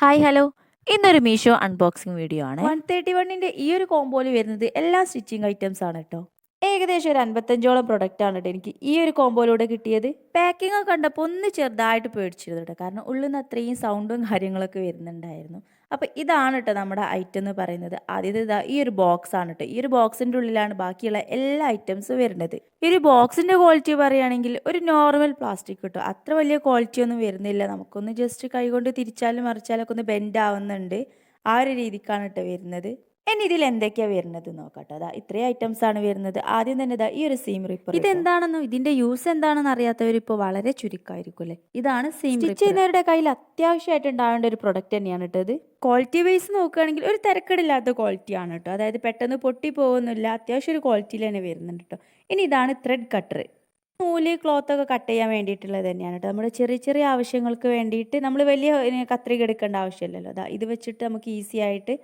Hi hello ഇന്നൊരു Meesho unboxing video ആണ്. One thirty വണ്ണിന്റെ ഈ ഒരു കോംബോയിൽ വരുന്നത് എല്ലാ സ്റ്റിച്ചിങ് ഐറ്റംസ് ആണ് കേട്ടോ ഏകദേശം ഒരു അൻപത്തഞ്ചോളം പ്രൊഡക്റ്റ് ആണ് കേട്ടോ എനിക്ക് ഈ ഒരു കോമ്പോയിലൂടെ കിട്ടിയത്. പാക്കിംഗ് കണ്ടപ്പോൾ ഒന്ന് ചെറുതായിട്ട് പേടിച്ചിരുന്നു കേട്ടോ കാരണം ഉള്ളിൽ നിന്ന് അത്രയും സൗണ്ടും കാര്യങ്ങളൊക്കെ വരുന്നുണ്ടായിരുന്നു. അപ്പോൾ ഇതാണ് കേട്ടോ നമ്മുടെ ഐറ്റം എന്ന് പറയുന്നത്. ആദ്യത്തെ ഇതാ ഈ ഒരു ബോക്സ് ആണ് കേട്ടോ ഈ ഒരു ബോക്സിന്റെ ഉള്ളിലാണ് ബാക്കിയുള്ള എല്ലാ ഐറ്റംസും വരുന്നത്. ഈ ഒരു ബോക്സിന്റെ ക്വാളിറ്റി പറയുകയാണെങ്കിൽ ഒരു നോർമൽ പ്ലാസ്റ്റിക് കിട്ടും അത്ര വലിയ ക്വാളിറ്റി ഒന്നും വരുന്നില്ല. നമുക്കൊന്ന് ജസ്റ്റ് കൈ കൊണ്ട് തിരിച്ചാലും മറിച്ചാലും ഒക്കെ ഒന്ന് ബെൻഡ് ആവുന്നുണ്ട്. ആ ഒരു രീതിക്കാണ് കേട്ടോ വരുന്നത്. ഇനി ഇതിൽ എന്തൊക്കെയാണ് വരുന്നത് നോക്കട്ടെ. അതാ ഇത്രയും ഐറ്റംസ് ആണ് വരുന്നത്. ആദ്യം തന്നെ ഇതാ ഈ ഒരു സീം റിപ്പർ ഇതെന്താണെന്നോ? ഇതിന്റെ യൂസ് എന്താണെന്ന് അറിയാത്തവർ ഇപ്പോൾ വളരെ ചുരുക്കമായിരിക്കും അല്ലേ? ഇതാണ് സീം സ്റ്റിച്ച് ചെയ്യുന്നവരുടെ കയ്യിൽ അത്യാവശ്യമായിട്ട് ഉണ്ടാവേണ്ട ഒരു പ്രൊഡക്റ്റ് തന്നെയാണ് കേട്ടോ ഇത്. ക്വാളിറ്റി വൈസ് നോക്കുകയാണെങ്കിൽ ഒരു തിരക്കടില്ലാത്ത ക്വാളിറ്റി ആണ് കേട്ടോ അതായത് പെട്ടെന്ന് പൊട്ടി പോകുന്നില്ല അത്യാവശ്യം ഒരു ക്വാളിറ്റിയിൽ തന്നെ വരുന്നുണ്ട് കേട്ടോ ഇനി ഇതാണ് ത്രെഡ് കട്ടർ നൂൽ ക്ലോത്ത് ഒക്കെ കട്ട് ചെയ്യാൻ വേണ്ടിയിട്ടുള്ളത് തന്നെയാണ് കേട്ടോ നമ്മുടെ ചെറിയ ചെറിയ ആവശ്യങ്ങൾക്ക് വേണ്ടിയിട്ട് നമ്മൾ വലിയ കത്രിക എടുക്കേണ്ട ആവശ്യമില്ലല്ലോ. അതാ ഇത് വെച്ചിട്ട് നമുക്ക് ഈസി ആയിട്ട്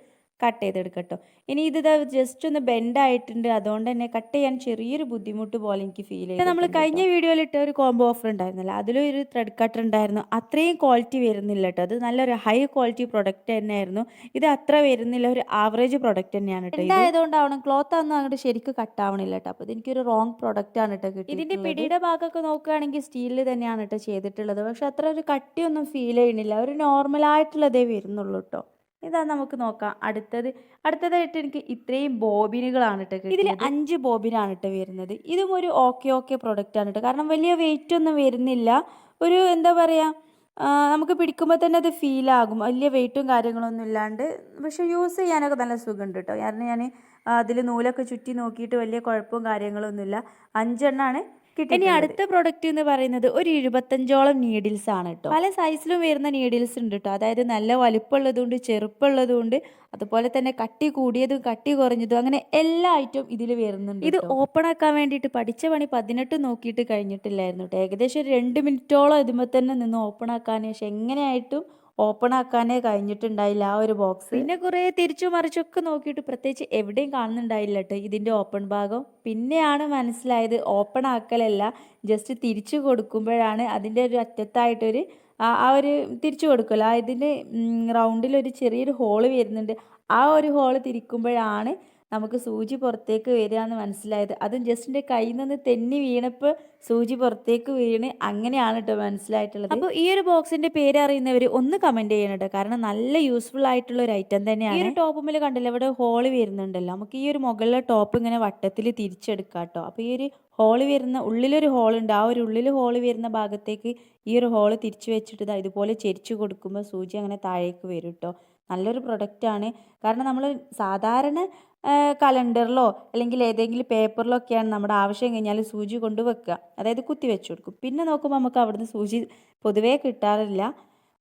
കട്ട് ചെയ്തെടുക്കട്ടോ. ഇനി ഇത് ജസ്റ്റ് ഒന്ന് ബെൻഡ് ആയിട്ടുണ്ട്. അതുകൊണ്ട് തന്നെ കട്ട് ചെയ്യാൻ ചെറിയൊരു ബുദ്ധിമുട്ട് പോലെ എനിക്ക് ഫീൽ ചെയ്തു നമ്മൾ കഴിഞ്ഞ വീഡിയോയിൽ ഇട്ട ഒരു കോംബോ ഓഫർ ഉണ്ടായിരുന്നല്ലോ. അതിലും ഒരു ത്രെഡ് കട്ടർ ഉണ്ടായിരുന്നു. അത്രയും ക്വാളിറ്റി വരുന്നില്ല കേട്ടോ അത് നല്ലൊരു ഹൈ ക്വാളിറ്റി പ്രൊഡക്റ്റ് തന്നെയായിരുന്നു. ഇത് അത്ര വരുന്നില്ല. ഒരു ആവറേജ് പ്രൊഡക്റ്റ് തന്നെയാണ് കേട്ടോ ഇതായതുകൊണ്ടാവണം ക്ലോത്ത് ഒന്നും അങ്ങോട്ട് ശരിക്കും കട്ട് ആവണില്ല കേട്ടോ അപ്പോൾ ഇതെനിക്കൊരു റോങ് പ്രൊഡക്റ്റ് ആണ് കേട്ടോ കിട്ടി ഇതിന്റെ പിടിയുടെ ഭാഗമൊക്കെ നോക്കുകയാണെങ്കിൽ സ്റ്റീലിൽ തന്നെയാണ് കേട്ടോ ചെയ്തിട്ടുള്ളത്. പക്ഷെ അത്ര ഒരു കട്ടിയൊന്നും ഫീൽ ചെയ്യണില്ല ഒരു നോർമൽ നോർമലായിട്ടുള്ളതേ വരുന്നുള്ളൂ കേട്ടോ ഇതാ നമുക്ക് നോക്കാം. അടുത്തത് അടുത്തതായിട്ട് എനിക്ക് ഇത്രയും ബോബിനുകളാണ് കേട്ടോ ഇതിൽ അഞ്ച് ബോബിനാണ് കേട്ടോ വരുന്നത്. ഇതും ഒരു ഓക്കെ ഓക്കെ പ്രൊഡക്റ്റ് ആണ് കേട്ടോ കാരണം വലിയ വെയിറ്റ് ഒന്നും വരുന്നില്ല. ഒരു എന്താ പറയുക നമുക്ക് പിടിക്കുമ്പോൾ തന്നെ അത് ഫീലാകും വലിയ വെയിറ്റും കാര്യങ്ങളൊന്നും ഇല്ലാണ്ട്. പക്ഷെ യൂസ് ചെയ്യാനൊക്കെ നല്ല സുഖമുണ്ട് കേട്ടോ കാരണം ഞാൻ അതിൽ നൂലൊക്കെ ചുറ്റി നോക്കിയിട്ട് വലിയ കുഴപ്പവും കാര്യങ്ങളൊന്നുമില്ല അഞ്ചെണ്ണാണ്. ഇനി അടുത്ത പ്രൊഡക്റ്റ് എന്ന് പറയുന്നത് ഒരു എഴുപത്തഞ്ചോളം നീഡിൽസ് ആണ് കേട്ടോ പല സൈസിലും വരുന്ന നീഡിൽസ് ഉണ്ട് കേട്ടോ അതായത് നല്ല വലുപ്പമുള്ളതുകൊണ്ട് ചെറുപ്പമുള്ളതുകൊണ്ട് അതുപോലെ തന്നെ കട്ടി കൂടിയതും കട്ടി കുറഞ്ഞതും അങ്ങനെ എല്ലാ ഐറ്റവും ഇതിൽ വരുന്നുണ്ട് ഇത് ഓപ്പൺ ആക്കാൻ വേണ്ടിയിട്ട് പഠിച്ച പണി പതിനെട്ട് നോക്കിയിട്ട് കഴിഞ്ഞിട്ടില്ലായിരുന്നു കേട്ടോ ഏകദേശം ഒരു രണ്ട് മിനിറ്റോളം ഇതുമ്പോൾ തന്നെ നിന്ന് ഓപ്പൺ ആക്കാൻ. ശേഷം എങ്ങനെയായിട്ടും ഓപ്പൺ ആക്കാനേ കഴിഞ്ഞിട്ടുണ്ടായില്ല ആ ഒരു ബോക്സ് പിന്നെ കുറേ തിരിച്ചു മറിച്ചൊക്കെ നോക്കിയിട്ട് പ്രത്യേകിച്ച് എവിടെയും കാണുന്നുണ്ടായില്ല കേട്ടോ ഇതിന്റെ ഓപ്പൺ ഭാഗം. പിന്നെയാണ് മനസ്സിലായത് ഓപ്പൺ ആക്കലല്ല ജസ്റ്റ് തിരിച്ചു കൊടുക്കുമ്പോഴാണ് അതിന്റെ ഒരു അറ്റത്തായിട്ടൊരു ആ ഒരു തിരിച്ചു കൊടുക്കുമല്ലോ ആ റൗണ്ടിൽ ഒരു ചെറിയൊരു ഹോൾ വരുന്നുണ്ട്. ആ ഒരു ഹോൾ തിരിക്കുമ്പോഴാണ് നമുക്ക് സൂചി പുറത്തേക്ക് വരിക എന്ന് മനസ്സിലായത്. അതും ജസ്റ്റിന്റെ കയ്യിൽ നിന്ന് തെന്നി വീണപ്പോൾ സൂചി പുറത്തേക്ക് വീണ് അങ്ങനെയാണ് കേട്ടോ മനസ്സിലായിട്ടുള്ളത്. അപ്പോൾ ഈ ഒരു ബോക്സിന്റെ പേര് അറിയുന്നവർ ഒന്ന് കമന്റ് ചെയ്യണം കേട്ടോ കാരണം നല്ല യൂസ്ഫുൾ ആയിട്ടുള്ള ഒരു ഐറ്റം തന്നെയാണ്. ഈ ഒരു ടോപ്പുമിൽ കണ്ടില്ല ഇവിടെ ഹോൾ വരുന്നുണ്ടല്ലോ. നമുക്ക് ഈ ഒരു മുകളിലെ ടോപ്പ് ഇങ്ങനെ വട്ടത്തിൽ തിരിച്ചെടുക്കാം കേട്ടോ അപ്പോൾ ഈ ഒരു ഹോൾ വരുന്ന ഉള്ളിലൊരു ഹോളുണ്ട് ആ ഒരു ഉള്ളിൽ ഹോൾ വരുന്ന ഭാഗത്തേക്ക് ഈ ഒരു ഹോൾ തിരിച്ചു വെച്ചിട്ട് ഇതുപോലെ ചെരിച്ചു കൊടുക്കുമ്പോൾ സൂചി അങ്ങനെ താഴേക്ക് വരും കേട്ടോ നല്ലൊരു പ്രൊഡക്റ്റാണ് കാരണം നമ്മൾ സാധാരണ കലണ്ടറിലോ അല്ലെങ്കിൽ ഏതെങ്കിലും പേപ്പറിലോ ഒക്കെയാണ് നമ്മുടെ ആവശ്യം കഴിഞ്ഞാൽ സൂചി കൊണ്ട് വെക്കുക അതായത് കുത്തി വെച്ചു കൊടുക്കും. പിന്നെ നോക്കുമ്പോൾ നമുക്ക് അവിടുന്ന് സൂചി പൊതുവേ കിട്ടാറില്ല.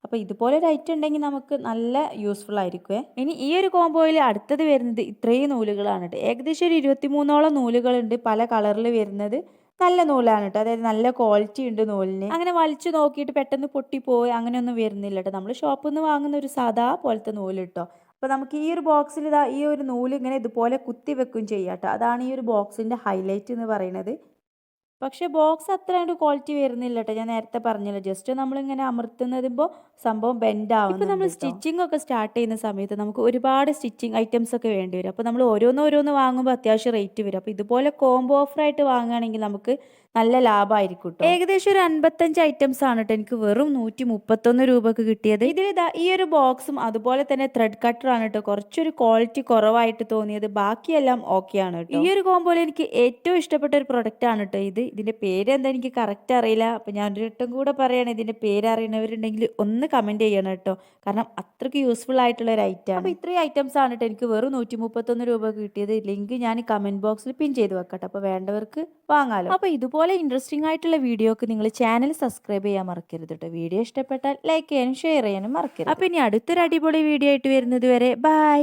അപ്പോൾ ഇതുപോലെ ഒരു ഐറ്റം ഉണ്ടെങ്കിൽ നമുക്ക് നല്ല യൂസ്ഫുൾ ആയിരിക്കുമേ ഇനി ഈ ഒരു കോംബോയിൽ അടുത്തത് വരുന്നത് ഇത്രയും നൂലുകളാണ് കേട്ടോ. ഏകദേശം ഒരു ഇരുപത്തിമൂന്നോളം നൂലുകളുണ്ട്. പല കളറിൽ വരുന്നത് നല്ല നൂലാണ് കേട്ടോ. അതായത് നല്ല ക്വാളിറ്റി ഉണ്ട് നൂലിന്. അങ്ങനെ വലിച്ചു നോക്കിയിട്ട് പെട്ടെന്ന് പൊട്ടിപ്പോയി അങ്ങനെയൊന്നും വരുന്നില്ല കേട്ടോ. നമ്മൾ ഷോപ്പിൽ നിന്ന് വാങ്ങുന്ന ഒരു സാധാ പോലത്തെ നൂൽ കേട്ടോ. അപ്പോൾ നമുക്ക് ഈ ഒരു ബോക്സിൽ ഇതാ ഈ ഒരു നൂൽ ഇങ്ങനെ ഇതുപോലെ കുത്തി വെക്കും ചെയ്യാം കേട്ടോ. അതാണ് ഈ ഒരു ബോക്സിന്റെ ഹൈലൈറ്റ് എന്ന് പറയുന്നത്. പക്ഷേ ബോക്സ് അത്ര ക്വാളിറ്റി വരുന്നില്ല കേട്ടോ ഞാൻ നേരത്തെ പറഞ്ഞല്ലോ ജസ്റ്റ് നമ്മളിങ്ങനെ അമർത്തുന്നതിപ്പോൾ സംഭവം ബെൻഡ് ആവും ഇപ്പോൾ നമ്മൾ സ്റ്റിച്ചിങ് ഒക്കെ സ്റ്റാർട്ട് ചെയ്യുന്ന സമയത്ത് നമുക്ക് ഒരുപാട് സ്റ്റിച്ചിങ് ഐറ്റംസ് ഒക്കെ വേണ്ടി വരും. അപ്പോൾ നമ്മൾ ഓരോന്ന് ഓരോന്ന് വാങ്ങുമ്പോൾ അത്യാവശ്യം റേറ്റ് വരും. അപ്പോൾ ഇതുപോലെ കോംബോ ഓഫറായിട്ട് വാങ്ങുകയാണെങ്കിൽ നമുക്ക് നല്ല ലാഭമായിരിക്കും കേട്ടോ ഏകദേശം ഒരു അൻപത്തഞ്ച് ഐറ്റംസ് ആണ് കേട്ടോ എനിക്ക് വെറും നൂറ്റി മുപ്പത്തൊന്ന് രൂപക്ക് കിട്ടിയത്. ഇതിൽ ഇതാ ഈ ഒരു ബോക്സും അതുപോലെ തന്നെ ത്രെഡ് കട്ടറാണ് കേട്ടോ കുറച്ചൊരു ക്വാളിറ്റി കുറവായിട്ട് തോന്നിയത്. ബാക്കിയെല്ലാം ഓക്കെ ആണ് കേട്ടോ ഈ ഒരു കോമ്പോയിൽ എനിക്ക് ഏറ്റവും ഇഷ്ടപ്പെട്ട ഒരു പ്രൊഡക്റ്റ് ആണ് കേട്ടോ ഇത്. ഇതിന്റെ പേര് എന്താ എനിക്ക് കറക്റ്റ് അറിയില്ല. അപ്പൊ ഞാൻ ഒരു വട്ടം കൂടെ പറയുകയാണ് ഇതിന്റെ പേര് അറിയുന്നവരുണ്ടെങ്കിൽ ഒന്ന് കമന്റ് ചെയ്യണം കേട്ടോ കാരണം അത്രയ്ക്ക് യൂസ്ഫുൾ ആയിട്ടുള്ള ഒരു ഐറ്റം അപ്പോൾ ഇത്രയും ഐറ്റംസ് ആണ് കേട്ടോ എനിക്ക് വെറും നൂറ്റി മുപ്പത്തൊന്ന് രൂപ കിട്ടിയത്. ലിങ്ക് ഞാൻ കമന്റ് ബോക്സിൽ പിൻ ചെയ്ത് വെക്കട്ടെ. അപ്പോൾ വേണ്ടവർക്ക് വാങ്ങാലോ. അപ്പോൾ ഇതുപോലെ ഇൻട്രസ്റ്റിംഗ് ആയിട്ടുള്ള വീഡിയോക്ക് നിങ്ങൾ ചാനൽ സബ്സ്ക്രൈബ് ചെയ്യാൻ മറക്കരുത് കേട്ടോ വീഡിയോ ഇഷ്ടപ്പെട്ടാൽ ലൈക്ക് ചെയ്യാനും ഷെയർ ചെയ്യാനും മറക്കരുത്. അപ്പോൾ ഇനി അടുത്തൊരു അടിപൊളി വീഡിയോ ആയിട്ട് വരുന്നത് വരെ ബൈ